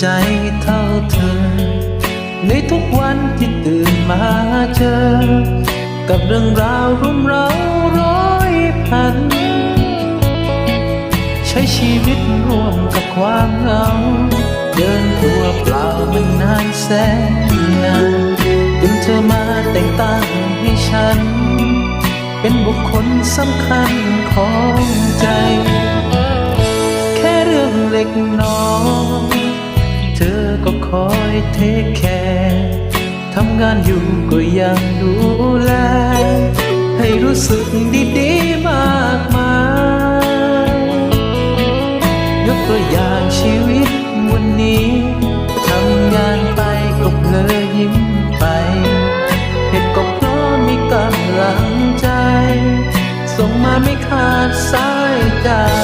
ใจเท่าเธอ ในทุกวันที่ตื่นมาเจอ กับเรื่องราวรุมเร้าร้อยพัน ใช้ชีวิตร่วมกับความเหงา เดินตัวเปล่ามันนานแสนนานจนเธอมาแต่งตั้งให้ฉัน เป็นบุคคลสำคัญของใจ แค่เรื่องเล็กน้อย ทคแคร์ทำงานอยู่ก็ยังดูแล ให้รู้สึกดีๆมากมาย ยกตัวอย่างชีวิตวันนี้ทำงานไปก็เพลอยิ้มไปเหตุก็เพราะมีกำลังใจ ส่งมาไม่ขาดสายจาก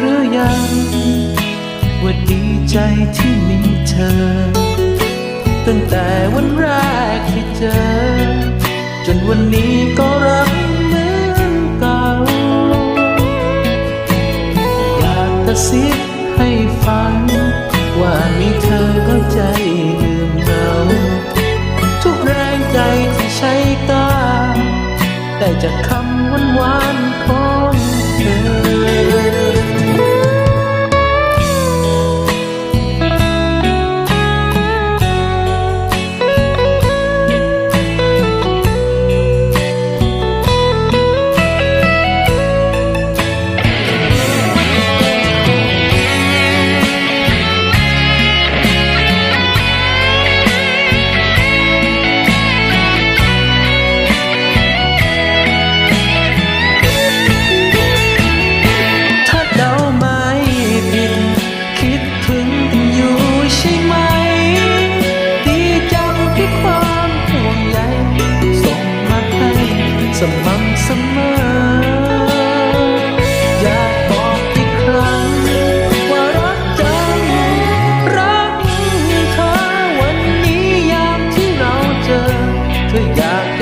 หรือยัง ว่าดีใจที่มีเธอ ตั้งแต่วันแรกที่เจอ จนวันนี้ก็รักเหมือนเก่า อยากกระซิบให้ฟัง ว่ามีเธอก็ใจลืมเราทุกแรงใจที่ใช้ก้าวได้จากคำหวาน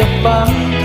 ับฟัง